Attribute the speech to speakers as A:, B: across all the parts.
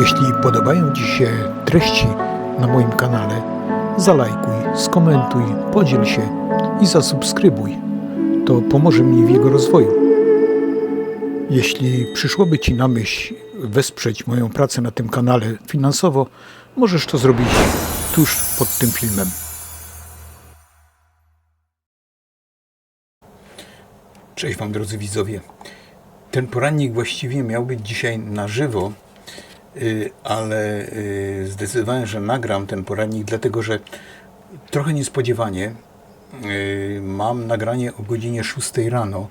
A: Jeśli podobają Ci się treści na moim kanale, zalajkuj, skomentuj, podziel się i zasubskrybuj. To pomoże mi w jego rozwoju. Jeśli przyszłoby Ci na myśl wesprzeć moją pracę na tym kanale finansowo, możesz to zrobić tuż pod tym filmem. Cześć Wam drodzy widzowie. Ten porannik właściwie miał być dzisiaj na żywo, y, ale y, zdecydowałem, że nagram ten porannik, dlatego że trochę niespodziewanie y, mam nagranie o godzinie 6 rano,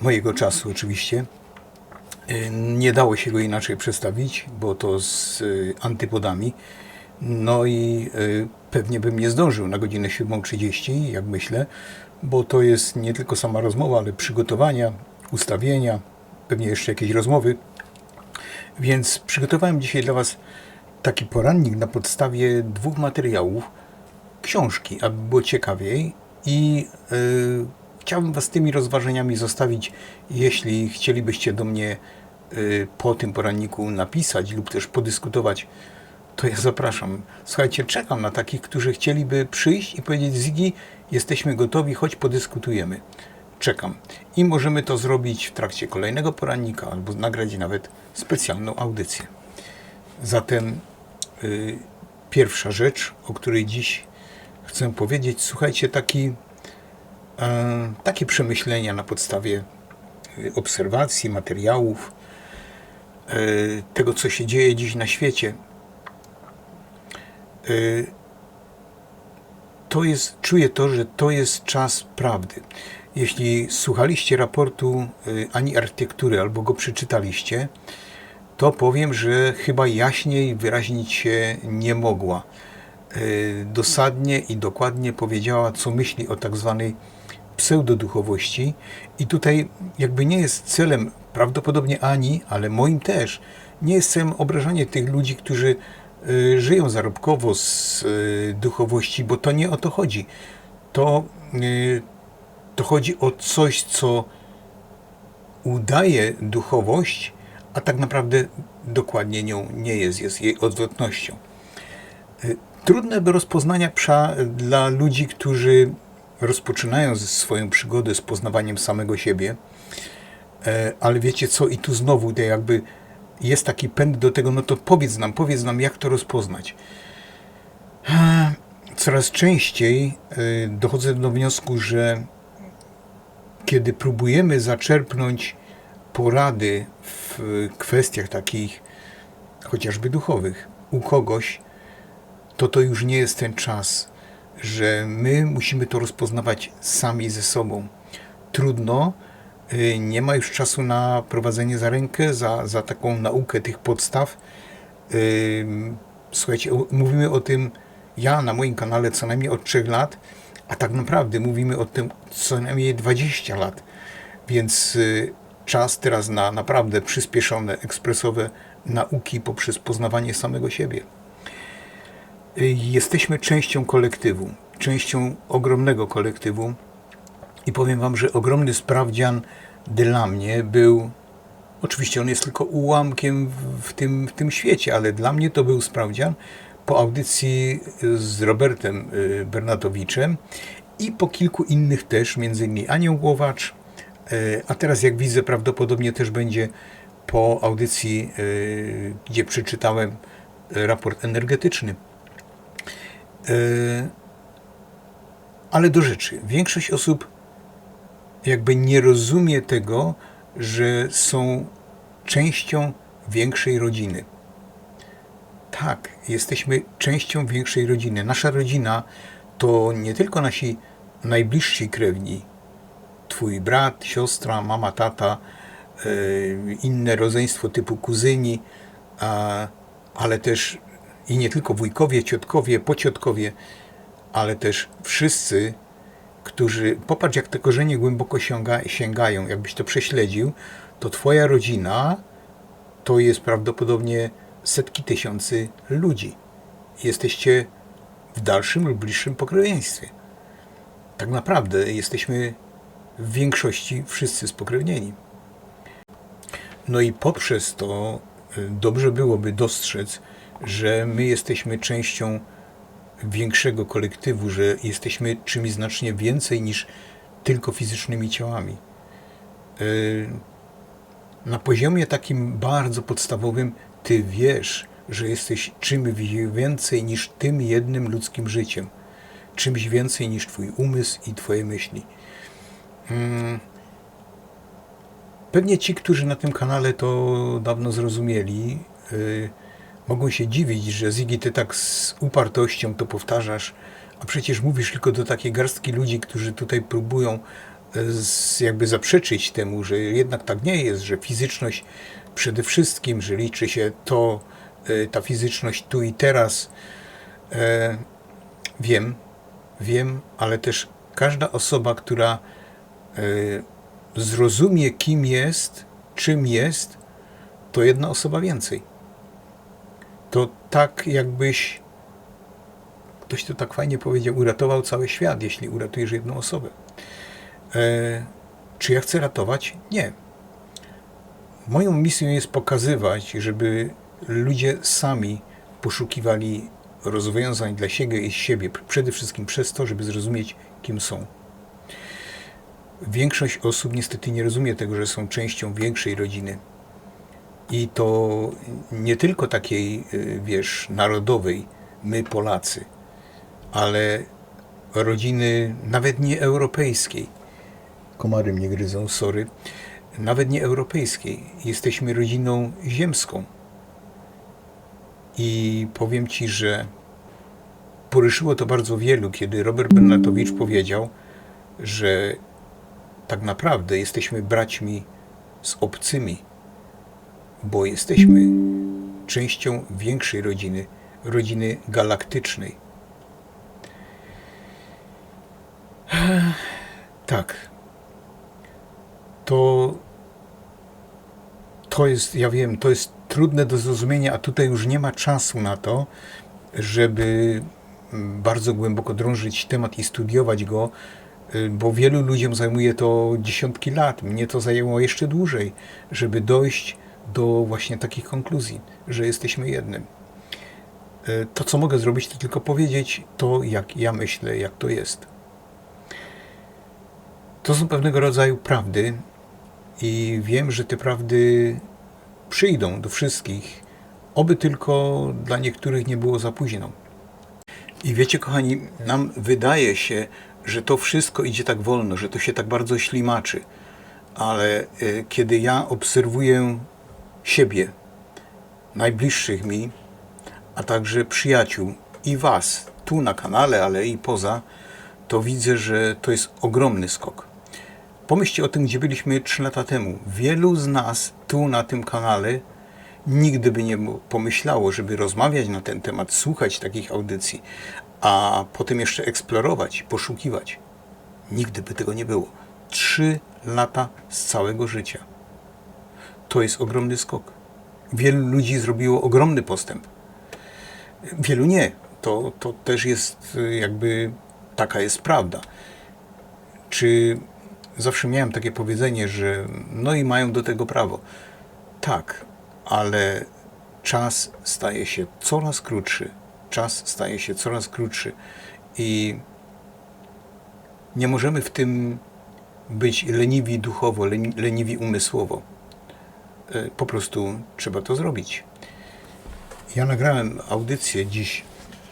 A: mojego czasu oczywiście. Nie dało się go inaczej przestawić, bo to z antypodami. No i y, pewnie bym nie zdążył na godzinę 7.30, jak myślę, bo to jest nie tylko sama rozmowa, ale przygotowania, ustawienia, pewnie jeszcze jakieś rozmowy. Więc przygotowałem dzisiaj dla Was taki porannik na podstawie dwóch materiałów, książki, aby było ciekawiej i y, chciałbym Was tymi rozważaniami zostawić, jeśli chcielibyście do mnie y, po tym poranniku napisać lub też podyskutować, to ja zapraszam. Słuchajcie, czekam na takich, którzy chcieliby przyjść i powiedzieć Zigi, jesteśmy gotowi, choć podyskutujemy. Czekam. I możemy to zrobić w trakcie kolejnego porannika albo nagrać nawet specjalną audycję. Zatem y, pierwsza rzecz, o której dziś chcę powiedzieć, słuchajcie, taki, e, takie przemyślenia na podstawie y, obserwacji, materiałów, e, tego, co się dzieje dziś na świecie. Y, to jest, czuję to, że to jest czas prawdy. Jeśli słuchaliście raportu y, ani architektury albo go przeczytaliście, to powiem, że chyba jaśniej wyraźnić się nie mogła. Y, Dosadnie i dokładnie powiedziała, co myśli o tak zwanej pseudoduchowości. I tutaj jakby nie jest celem, prawdopodobnie ani, ale moim też, nie jest celem obrażanie tych ludzi, którzy żyją zarobkowo z y, duchowości, bo to nie o to chodzi. To, y, to chodzi o coś, co udaje duchowość, a tak naprawdę dokładnie nią nie jest, jest jej odwrotnością. Y, Trudne do rozpoznania dla ludzi, którzy rozpoczynają swoją przygodę z poznawaniem samego siebie, E, ale wiecie co, i tu znowu tutaj jakby jest taki pęd do tego, no to powiedz nam, powiedz nam, jak to rozpoznać. Coraz częściej e, dochodzę do wniosku, że kiedy próbujemy zaczerpnąć porady w kwestiach takich chociażby duchowych u kogoś, to to już nie jest ten czas, że my musimy to rozpoznawać sami ze sobą. Trudno, y, nie ma już czasu na prowadzenie za rękę, za, za taką naukę tych podstaw. Ym, Słuchajcie, mówimy o tym ja na moim kanale co najmniej od 3 lat, a tak naprawdę mówimy o tym co najmniej 20 lat. Więc y, czas teraz na naprawdę przyspieszone, ekspresowe nauki poprzez poznawanie samego siebie. Y, Jesteśmy częścią kolektywu, częścią ogromnego kolektywu i powiem Wam, że ogromny sprawdzian dla mnie był, oczywiście on jest tylko ułamkiem w- tym, w tym świecie, ale dla mnie to był sprawdzian po audycji z Robertem y, Bernatowiczem i po kilku innych też, między innymi Anią Głowacz, y, a teraz jak widzę prawdopodobnie też będzie po audycji, y, gdzie przeczytałem raport energetyczny. Ale do rzeczy. Większość osób jakby nie rozumie tego, że są częścią większej rodziny. Tak, jesteśmy częścią większej rodziny. Nasza rodzina to nie tylko nasi najbliżsi krewni, twój brat, siostra, mama, tata, e, inne rodzeństwo typu kuzyni, ale też i nie tylko wujkowie, ciotkowie, pociotkowie, ale też wszyscy, którzy, popatrz jak te korzenie głęboko sięga, sięgają, jakbyś to prześledził, to twoja rodzina to jest prawdopodobnie setki tysięcy ludzi. jesteście w dalszym lub bliższym pokrewieństwie. Tak naprawdę jesteśmy w większości wszyscy spokrewnieni. No i poprzez to y, dobrze byłoby dostrzec, że my jesteśmy częścią większego kolektywu, że jesteśmy czymś znacznie więcej niż tylko fizycznymi ciałami. Y, Na poziomie takim bardzo podstawowym, ty wiesz, że jesteś czymś więcej niż tym jednym ludzkim życiem, czymś więcej niż twój umysł i twoje myśli. Mm. Pewnie ci, którzy na tym kanale to dawno zrozumieli, y, mogą się dziwić, że Ziggy, ty tak z upartością to powtarzasz, a przecież mówisz tylko do takiej garstki ludzi, którzy tutaj próbują y, z, jakby zaprzeczyć temu, że jednak tak nie jest, że fizyczność przede wszystkim, że liczy się to, y, ta fizyczność tu i teraz. E, wiem, wiem, ale też każda osoba, która e, zrozumie, kim jest, czym jest, to jedna osoba więcej. To tak, jakbyś, ktoś to tak fajnie powiedział, uratował cały świat, jeśli uratujesz jedną osobę. E, czy ja chcę ratować? Nie. Moją misją jest pokazywać, żeby ludzie sami poszukiwali rozwiązań dla siebie i siebie, przede wszystkim przez to, żeby zrozumieć, kim są. Większość osób niestety nie rozumie tego, że są częścią większej rodziny. I to nie tylko takiej, y, wiesz, narodowej, my Polacy, ale rodziny nawet nie europejskiej. Komary mnie gryzą, sorry. Nawet nie europejskiej. Jesteśmy rodziną ziemską. I powiem Ci, że poruszyło to bardzo wielu, kiedy Robert Bernatowicz powiedział, że tak naprawdę jesteśmy braćmi z obcymi, bo jesteśmy częścią większej rodziny, rodziny galaktycznej. Tak. To, to jest, ja wiem, to jest trudne do zrozumienia, a tutaj już nie ma czasu na to, żeby bardzo głęboko drążyć temat i studiować go, bo wielu ludziom zajmuje to dziesiątki lat. Mnie to zajęło jeszcze dłużej, żeby dojść do właśnie takich konkluzji, że jesteśmy jednym. Y, To, co mogę zrobić, to tylko powiedzieć to, jak ja myślę, jak to jest. To są pewnego rodzaju prawdy i wiem, że te prawdy przyjdą do wszystkich, oby tylko dla niektórych nie było za późno. I wiecie, kochani, nam wydaje się, że to wszystko idzie tak wolno, że to się tak bardzo ślimaczy, ale y, kiedy ja obserwuję siebie, najbliższych mi, a także przyjaciół i Was tu na kanale, ale i poza, to widzę, że to jest ogromny skok. Pomyślcie o tym, gdzie byliśmy 3 lata temu. Wielu z nas tu na tym kanale nigdy by nie pomyślało, żeby rozmawiać na ten temat, słuchać takich audycji, a potem jeszcze eksplorować, poszukiwać. Nigdy by tego nie było. Trzy lata z całego życia. To jest ogromny skok. Wielu ludzi zrobiło ogromny postęp. Wielu nie. To, to też jest y, jakby taka jest prawda. Czy zawsze miałem takie powiedzenie, że no i mają do tego prawo. Tak, ale czas staje się coraz krótszy. Czas staje się coraz krótszy i nie możemy w tym być leniwi duchowo, leni- leniwi umysłowo. E, Po prostu trzeba to zrobić. Ja nagrałem audycję dziś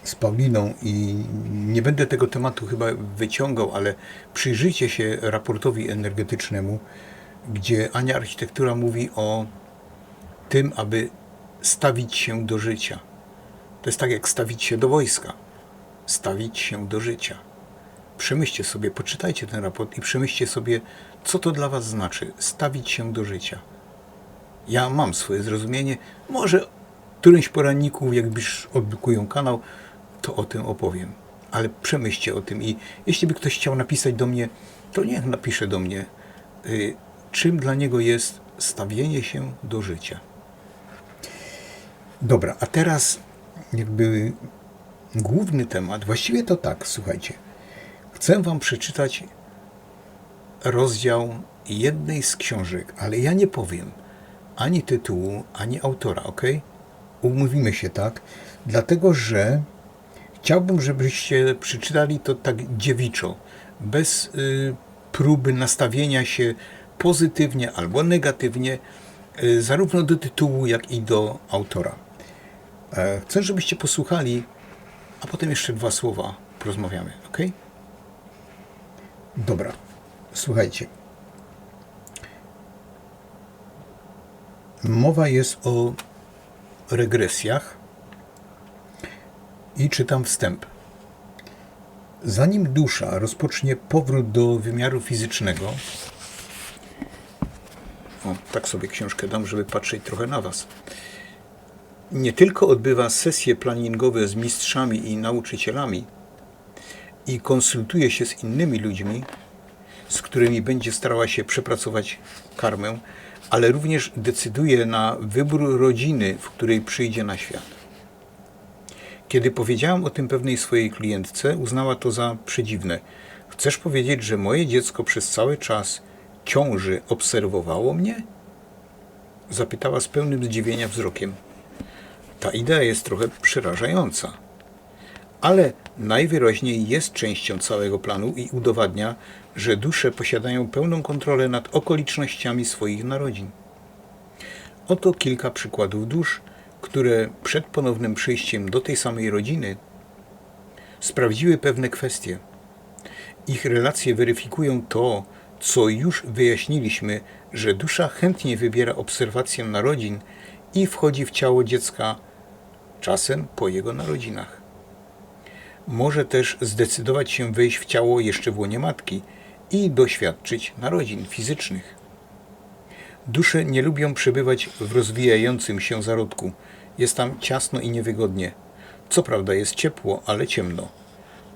A: z Pauliną i nie będę tego tematu chyba wyciągał, ale przyjrzyjcie się raportowi energetycznemu, gdzie Ania Architektura mówi o tym, aby stawić się do życia. To jest tak jak stawić się do wojska. Stawić się do życia. Przemyślcie sobie, poczytajcie ten raport i przemyślcie sobie, co to dla Was znaczy stawić się do życia. Ja mam swoje zrozumienie. Może którymś poranniku, jak już kanał, to o tym opowiem. Ale przemyślcie o tym i jeśli by ktoś chciał napisać do mnie, to niech napisze do mnie, y, czym dla niego jest stawienie się do życia. Dobra, a teraz jakby główny temat, właściwie to tak, słuchajcie. Chcę Wam przeczytać rozdział jednej z książek, ale ja nie powiem ani tytułu, ani autora, ok? Umówimy się tak, dlatego że chciałbym, żebyście przeczytali to tak dziewiczo, bez y, próby nastawienia się pozytywnie albo negatywnie, y, zarówno do tytułu, jak i do autora. E, chcę, żebyście posłuchali, a potem jeszcze dwa słowa porozmawiamy, ok? Dobra, słuchajcie. Mowa jest o regresjach i czytam wstęp. Zanim dusza rozpocznie powrót do wymiaru fizycznego, o, tak sobie książkę dam, żeby patrzeć trochę na Was. Nie tylko odbywa sesje planingowe z mistrzami i nauczycielami i konsultuje się z innymi ludźmi, z którymi będzie starała się przepracować karmę, ale również decyduje na wybór rodziny, w której przyjdzie na świat. Kiedy powiedziałam o tym pewnej swojej klientce, uznała to za przedziwne. Chcesz powiedzieć, że moje dziecko przez cały czas ciąży obserwowało mnie? Zapytała z pełnym zdziwienia wzrokiem. Ta idea jest trochę przerażająca, ale najwyraźniej jest częścią całego planu i udowadnia, że dusze posiadają pełną kontrolę nad okolicznościami swoich narodzin. Oto kilka przykładów dusz, które przed ponownym przyjściem do tej samej rodziny sprawdziły pewne kwestie. Ich relacje weryfikują to, co już wyjaśniliśmy, że dusza chętnie wybiera obserwację narodzin i wchodzi w ciało dziecka czasem po jego narodzinach. Może też zdecydować się wejść w ciało jeszcze w łonie matki i doświadczyć narodzin fizycznych. Dusze nie lubią przebywać w rozwijającym się zarodku. Jest tam ciasno i niewygodnie. Co prawda jest ciepło, ale ciemno.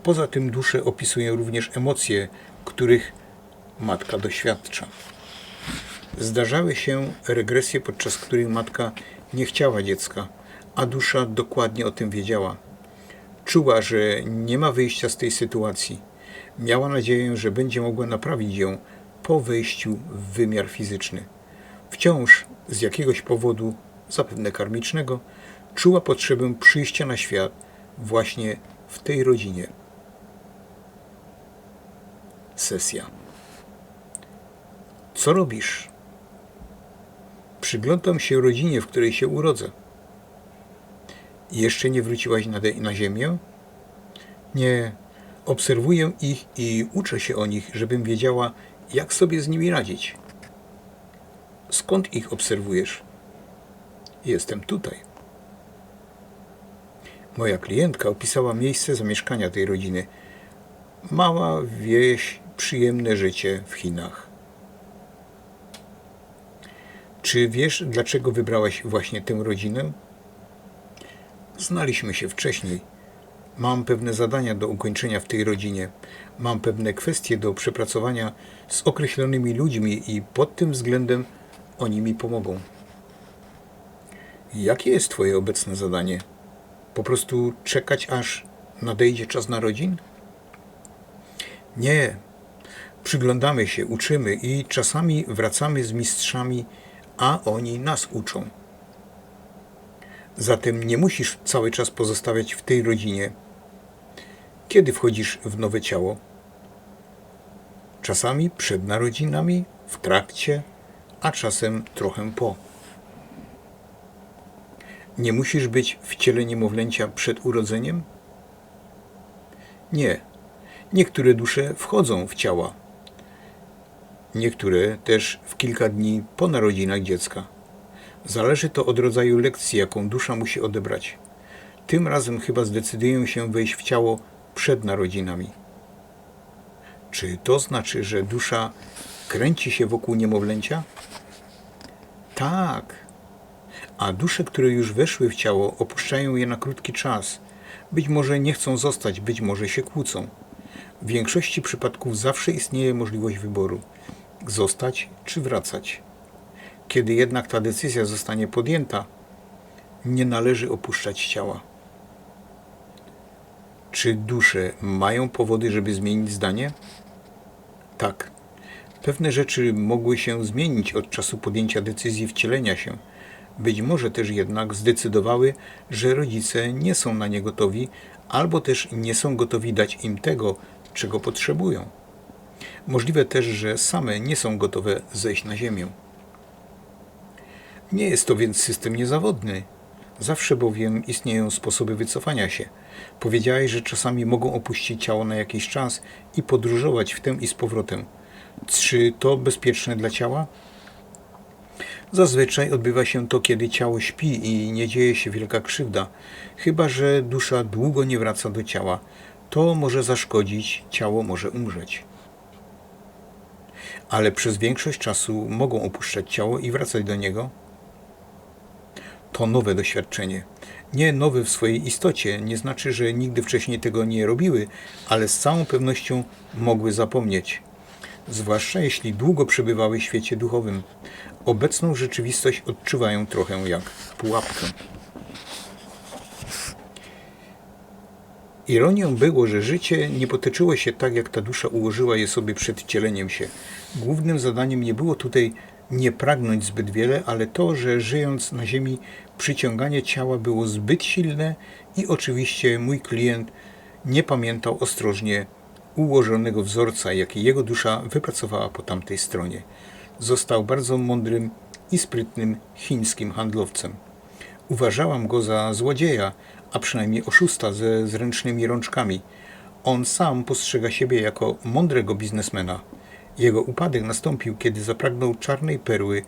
A: Poza tym dusze opisują również emocje, których matka doświadcza. Zdarzały się regresje, podczas których matka nie chciała dziecka, a dusza dokładnie o tym wiedziała. Czuła, że nie ma wyjścia z tej sytuacji. Miała nadzieję, że będzie mogła naprawić ją po wejściu w wymiar fizyczny. Wciąż z jakiegoś powodu, zapewne karmicznego, czuła potrzebę przyjścia na świat właśnie w tej rodzinie. Sesja. Co robisz? Przyglądam się rodzinie, w której się urodzę. Jeszcze nie wróciłaś na, na ziemię? Nie. Obserwuję ich i uczę się o nich, żebym wiedziała, jak sobie z nimi radzić. Skąd ich obserwujesz? Jestem tutaj. Moja klientka opisała miejsce zamieszkania tej rodziny. Mała wieś, przyjemne życie w Chinach. Czy wiesz, dlaczego wybrałaś właśnie tę rodzinę? Znaliśmy się wcześniej. Mam pewne zadania do ukończenia w tej rodzinie. Mam pewne kwestie do przepracowania z określonymi ludźmi i pod tym względem oni mi pomogą. Jakie jest Twoje obecne zadanie? Po prostu czekać, aż nadejdzie czas narodzin? Nie. Przyglądamy się, uczymy i czasami wracamy z mistrzami, a oni nas uczą. Zatem nie musisz cały czas pozostawiać w tej rodzinie. Kiedy wchodzisz w nowe ciało? Czasami przed narodzinami, w trakcie, a czasem trochę po. Nie musisz być w ciele niemowlęcia przed urodzeniem? Nie. Niektóre dusze wchodzą w ciała. Niektóre też w kilka dni po narodzinach dziecka. Zależy to od rodzaju lekcji, jaką dusza musi odebrać. Tym razem chyba zdecyduję się wejść w ciało przed narodzinami. Czy to znaczy, że dusza kręci się wokół niemowlęcia? Tak. A dusze, które już weszły w ciało, opuszczają je na krótki czas. Być może nie chcą zostać, być może się kłócą. W większości przypadków zawsze istnieje możliwość wyboru: zostać czy wracać. Kiedy jednak ta decyzja zostanie podjęta, nie należy opuszczać ciała. Czy dusze mają powody, żeby zmienić zdanie? Tak. Pewne rzeczy mogły się zmienić od czasu podjęcia decyzji wcielenia się. Być może też jednak zdecydowały, że rodzice nie są na nie gotowi, albo też nie są gotowi dać im tego, czego potrzebują. Możliwe też, że same nie są gotowe zejść na ziemię. Nie jest to więc system niezawodny. Zawsze bowiem istnieją sposoby wycofania się. Powiedziałeś, że czasami mogą opuścić ciało na jakiś czas i podróżować w tym i z powrotem. Czy to bezpieczne dla ciała? Zazwyczaj odbywa się to, kiedy ciało śpi i nie dzieje się wielka krzywda, chyba że dusza długo nie wraca do ciała. To może zaszkodzić, ciało może umrzeć. Ale przez większość czasu mogą opuszczać ciało i wracać do niego. To nowe doświadczenie. Nie nowe w swojej istocie, nie znaczy, że nigdy wcześniej tego nie robiły, ale z całą pewnością mogły zapomnieć zwłaszcza jeśli długo przebywały w świecie duchowym. Obecną rzeczywistość odczuwają trochę jak pułapkę. Ironią było, że życie nie potoczyło się tak, jak ta dusza ułożyła je sobie przed wcieleniem się. Głównym zadaniem nie było tutaj nie pragnąć zbyt wiele, ale to, że żyjąc na Ziemi, przyciąganie ciała było zbyt silne i oczywiście mój klient nie pamiętał ostrożnie ułożonego wzorca, jaki jego dusza wypracowała po tamtej stronie. Został bardzo mądrym i sprytnym chińskim handlowcem. Uważałam go za złodzieja, a przynajmniej oszusta ze zręcznymi rączkami. On sam postrzega siebie jako mądrego biznesmena. Jego upadek nastąpił, kiedy zapragnął czarnej perły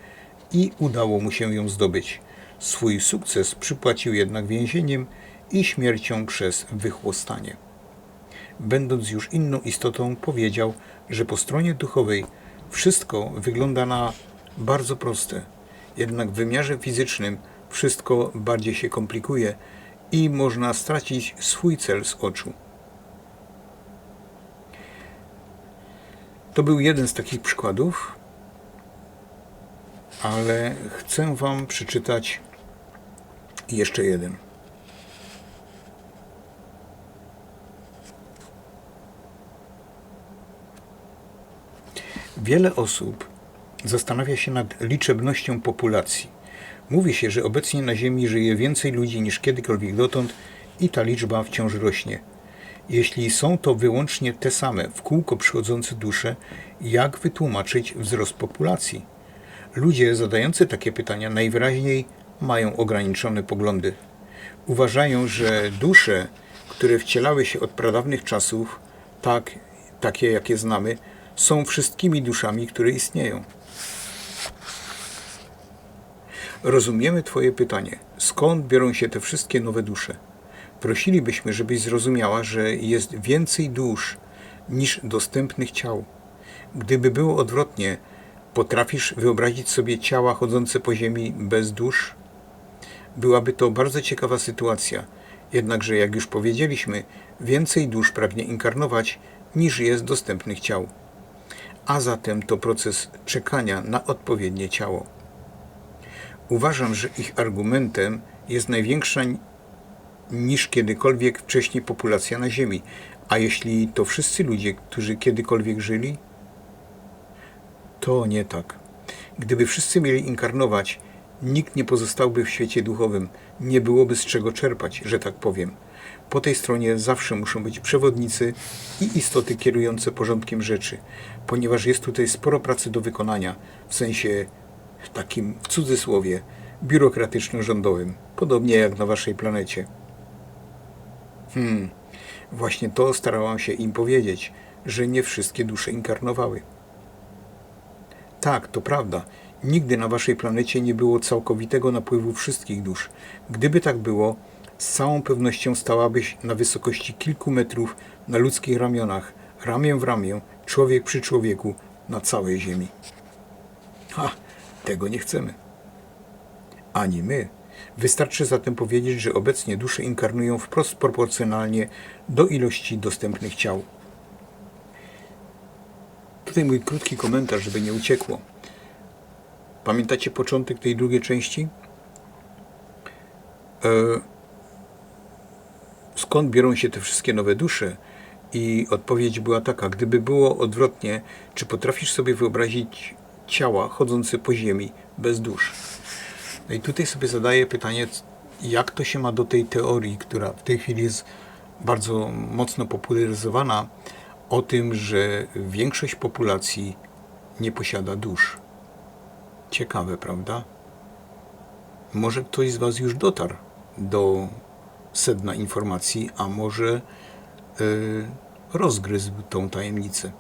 A: i udało mu się ją zdobyć. Swój sukces przypłacił jednak więzieniem i śmiercią przez wychłostanie będąc już inną istotą, powiedział, że po stronie duchowej wszystko wygląda na bardzo proste, jednak w wymiarze fizycznym wszystko bardziej się komplikuje i można stracić swój cel z oczu. To był jeden z takich przykładów, ale chcę Wam przeczytać jeszcze jeden. Wiele osób zastanawia się nad liczebnością populacji. Mówi się, że obecnie na Ziemi żyje więcej ludzi niż kiedykolwiek dotąd i ta liczba wciąż rośnie. Jeśli są to wyłącznie te same w kółko przychodzące dusze, jak wytłumaczyć wzrost populacji? Ludzie zadający takie pytania najwyraźniej mają ograniczone poglądy. Uważają, że dusze, które wcielały się od pradawnych czasów, tak, takie jakie znamy, są wszystkimi duszami, które istnieją. Rozumiemy Twoje pytanie. Skąd biorą się te wszystkie nowe dusze? Prosilibyśmy, żebyś zrozumiała, że jest więcej dusz niż dostępnych ciał. Gdyby było odwrotnie, potrafisz wyobrazić sobie ciała chodzące po ziemi bez dusz? Byłaby to bardzo ciekawa sytuacja. Jednakże, jak już powiedzieliśmy, więcej dusz pragnie inkarnować niż jest dostępnych ciał a zatem to proces czekania na odpowiednie ciało. Uważam, że ich argumentem jest największa niż kiedykolwiek wcześniej populacja na Ziemi. A jeśli to wszyscy ludzie, którzy kiedykolwiek żyli? To nie tak. Gdyby wszyscy mieli inkarnować, nikt nie pozostałby w świecie duchowym, nie byłoby z czego czerpać, że tak powiem. Po tej stronie zawsze muszą być przewodnicy i istoty kierujące porządkiem rzeczy, ponieważ jest tutaj sporo pracy do wykonania, w sensie takim w cudzysłowie biurokratyczno-rządowym, podobnie jak na waszej planecie. Hmm, właśnie to starałam się im powiedzieć, że nie wszystkie dusze inkarnowały. Tak, to prawda. Nigdy na waszej planecie nie było całkowitego napływu wszystkich dusz. Gdyby tak było, z całą pewnością stałabyś na wysokości kilku metrów na ludzkich ramionach, ramię w ramię, człowiek przy człowieku na całej ziemi. Ha, tego nie chcemy. Ani my. Wystarczy zatem powiedzieć, że obecnie dusze inkarnują wprost proporcjonalnie do ilości dostępnych ciał. Tutaj mój krótki komentarz, żeby nie uciekło. Pamiętacie początek tej drugiej części? E skąd biorą się te wszystkie nowe dusze? I odpowiedź była taka: gdyby było odwrotnie, czy potrafisz sobie wyobrazić ciała chodzące po ziemi bez dusz? No i tutaj sobie zadaję pytanie, jak to się ma do tej teorii, która w tej chwili jest bardzo mocno popularyzowana, o tym, że większość populacji nie posiada dusz. Ciekawe, prawda? Może ktoś z Was już dotarł do sedna informacji, a może yy, rozgryzł tą tajemnicę.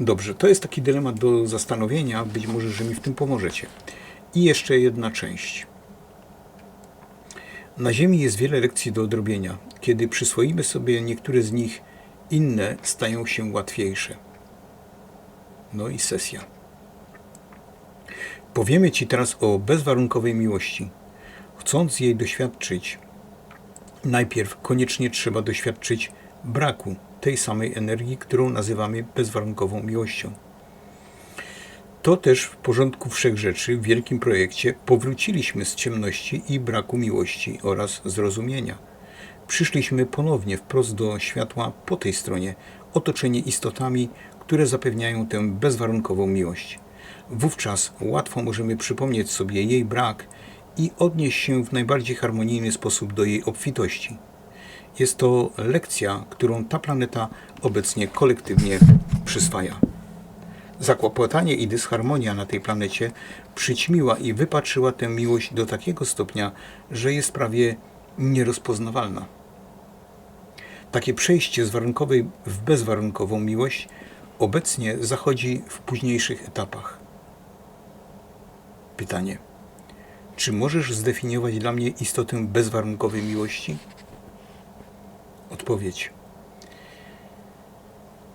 A: Dobrze, to jest taki dylemat do zastanowienia. Być może, że mi w tym pomożecie. I jeszcze jedna część. Na Ziemi jest wiele lekcji do odrobienia. Kiedy przyswoimy sobie niektóre z nich, inne stają się łatwiejsze. No i sesja. Powiemy Ci teraz o bezwarunkowej miłości. Chcąc jej doświadczyć, najpierw koniecznie trzeba doświadczyć braku tej samej energii, którą nazywamy bezwarunkową miłością. To też w porządku wszechrzeczy w wielkim projekcie powróciliśmy z ciemności i braku miłości oraz zrozumienia. Przyszliśmy ponownie wprost do światła po tej stronie, otoczeni istotami, które zapewniają tę bezwarunkową miłość. Wówczas łatwo możemy przypomnieć sobie jej brak i odnieść się w najbardziej harmonijny sposób do jej obfitości. Jest to lekcja, którą ta planeta obecnie kolektywnie przyswaja. Zakłopotanie i dysharmonia na tej planecie przyćmiła i wypatrzyła tę miłość do takiego stopnia, że jest prawie nierozpoznawalna. Takie przejście z warunkowej w bezwarunkową miłość obecnie zachodzi w późniejszych etapach. Pytanie: czy możesz zdefiniować dla mnie istotę bezwarunkowej miłości? Odpowiedź.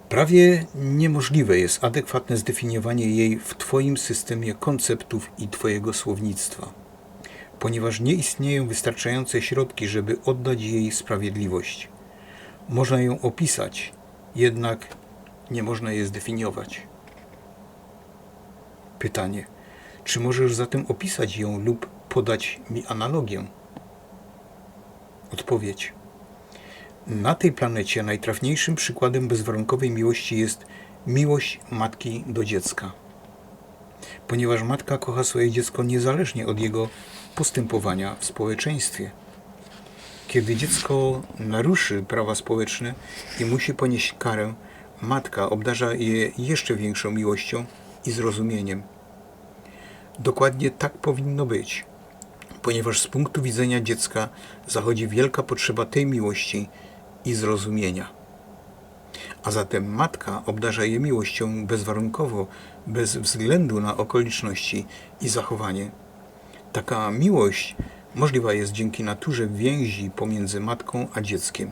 A: Prawie niemożliwe jest adekwatne zdefiniowanie jej w Twoim systemie konceptów i Twojego słownictwa, ponieważ nie istnieją wystarczające środki, żeby oddać jej sprawiedliwość. Można ją opisać, jednak nie można jej zdefiniować. Pytanie: czy możesz zatem opisać ją lub podać mi analogię? Odpowiedź. Na tej planecie najtrafniejszym przykładem bezwarunkowej miłości jest miłość matki do dziecka. Ponieważ matka kocha swoje dziecko niezależnie od jego postępowania w społeczeństwie. Kiedy dziecko naruszy prawa społeczne i musi ponieść karę, matka obdarza je jeszcze większą miłością i zrozumieniem. Dokładnie tak powinno być, ponieważ z punktu widzenia dziecka zachodzi wielka potrzeba tej miłości i zrozumienia. A zatem matka obdarza je miłością bezwarunkowo, bez względu na okoliczności i zachowanie. Taka miłość możliwa jest dzięki naturze więzi pomiędzy matką a dzieckiem.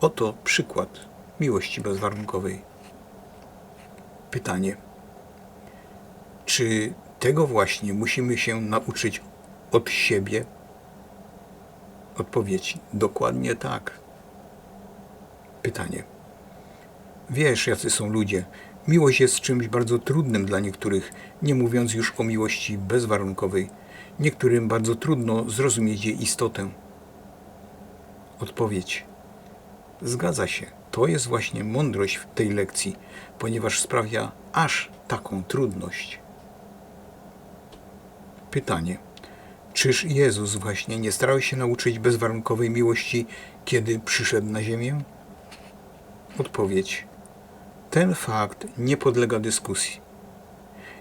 A: Oto przykład miłości bezwarunkowej. Pytanie: czy tego właśnie musimy się nauczyć od siebie? Odpowiedź: dokładnie tak. Pytanie. Wiesz, jacy są ludzie. Miłość jest czymś bardzo trudnym dla niektórych, nie mówiąc już o miłości bezwarunkowej. Niektórym bardzo trudno zrozumieć jej istotę. Odpowiedź. Zgadza się. To jest właśnie mądrość w tej lekcji, ponieważ sprawia aż taką trudność. Pytanie. Czyż Jezus właśnie nie starał się nauczyć bezwarunkowej miłości, kiedy przyszedł na ziemię? Odpowiedź. Ten fakt nie podlega dyskusji.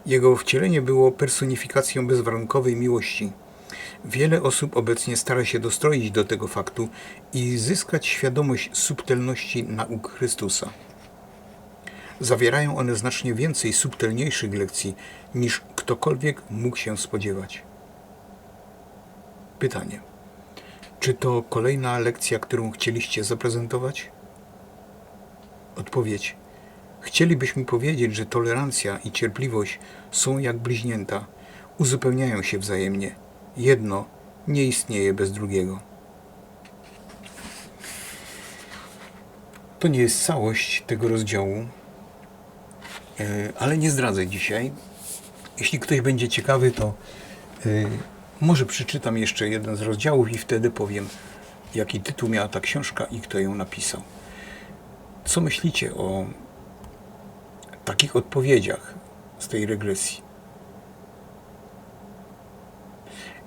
A: Jego wcielenie było personifikacją bezwarunkowej miłości. Wiele osób obecnie stara się dostroić do tego faktu i zyskać świadomość subtelności nauk Chrystusa. Zawierają one znacznie więcej subtelniejszych lekcji niż ktokolwiek mógł się spodziewać. Pytanie. Czy to kolejna lekcja, którą chcieliście zaprezentować? Odpowiedź. Chcielibyśmy powiedzieć, że tolerancja i cierpliwość są jak bliźnięta, uzupełniają się wzajemnie. Jedno nie istnieje bez drugiego. To nie jest całość tego rozdziału, e, ale nie zdradzę dzisiaj. Jeśli ktoś będzie ciekawy, to e, Może przeczytam jeszcze jeden z rozdziałów i wtedy powiem, jaki tytuł miała ta książka i kto ją napisał. Co myślicie o takich odpowiedziach z tej regresji?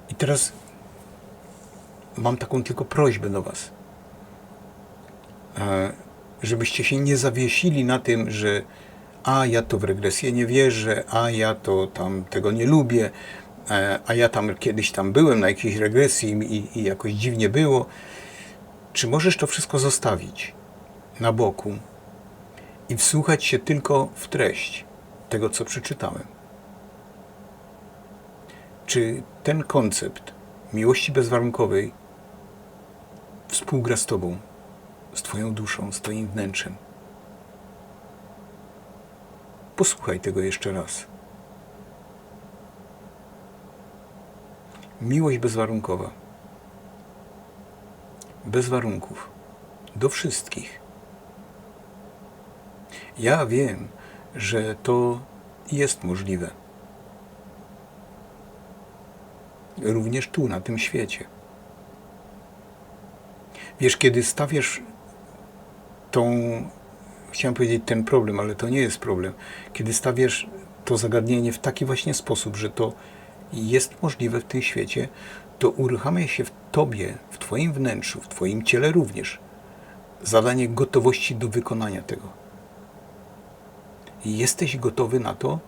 A: I teraz mam taką tylko prośbę do Was, e, żebyście się nie zawiesili na tym, że a ja to w regresję nie wierzę, a ja to tam tego nie lubię, e, a ja tam kiedyś tam byłem na jakiejś regresji i, i jakoś dziwnie było. Czy możesz to wszystko zostawić na boku i wsłuchać się tylko w treść tego, co przeczytałem? Czy ten koncept miłości bezwarunkowej współgra z Tobą, z Twoją duszą, z Twoim wnętrzem? Posłuchaj tego jeszcze raz. Miłość bezwarunkowa. Bez warunków. Do wszystkich. Ja wiem, że to jest możliwe. Również tu, na tym świecie. Wiesz, kiedy stawiasz tą, chciałem powiedzieć ten problem, ale to nie jest problem, kiedy stawiasz to zagadnienie w taki właśnie sposób, że to jest możliwe w tym świecie, to uruchamia się w tobie, w twoim wnętrzu, w twoim ciele również zadanie gotowości do wykonania tego. Jesteś gotowy na to,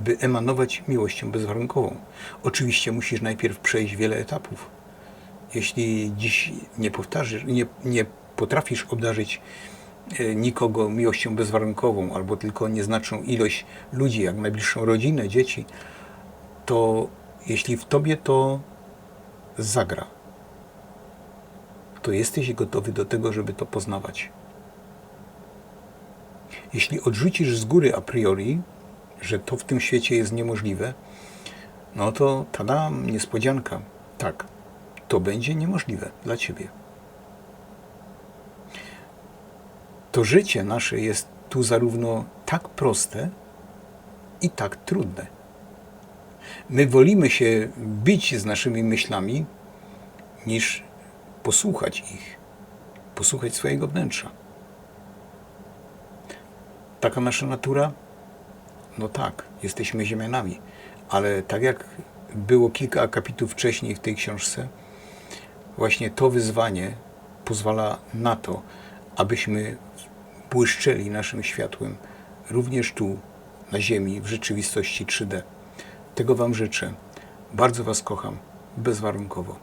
A: by emanować miłością bezwarunkową. Oczywiście musisz najpierw przejść wiele etapów. Jeśli dziś nie powtarzysz, nie, nie potrafisz obdarzyć e, nikogo miłością bezwarunkową, albo tylko nieznaczną ilość ludzi, jak najbliższą rodzinę, dzieci, to jeśli w tobie to zagra, to jesteś gotowy do tego, żeby to poznawać. Jeśli odrzucisz z góry a priori, że to w tym świecie jest niemożliwe, no to tada, niespodzianka. Tak, to będzie niemożliwe dla ciebie. To życie nasze jest tu zarówno tak proste i tak trudne. My wolimy się bić z naszymi myślami, niż posłuchać ich, posłuchać swojego wnętrza. Taka nasza natura? No tak, jesteśmy ziemianami, ale tak jak było kilka akapitów wcześniej w tej książce, właśnie to wyzwanie pozwala na to, abyśmy błyszczeli naszym światłem również tu, na Ziemi, w rzeczywistości 3D. Tego Wam życzę. Bardzo Was kocham, bezwarunkowo.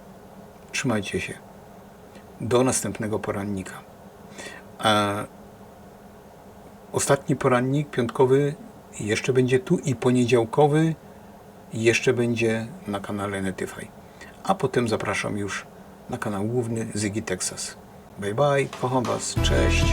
A: Trzymajcie się. Do następnego porannika. Ostatni porannik piątkowy jeszcze będzie tu i poniedziałkowy jeszcze będzie na kanale Netify. A potem zapraszam już na kanał główny Zygi Texas. Bye bye, kocham Was, cześć.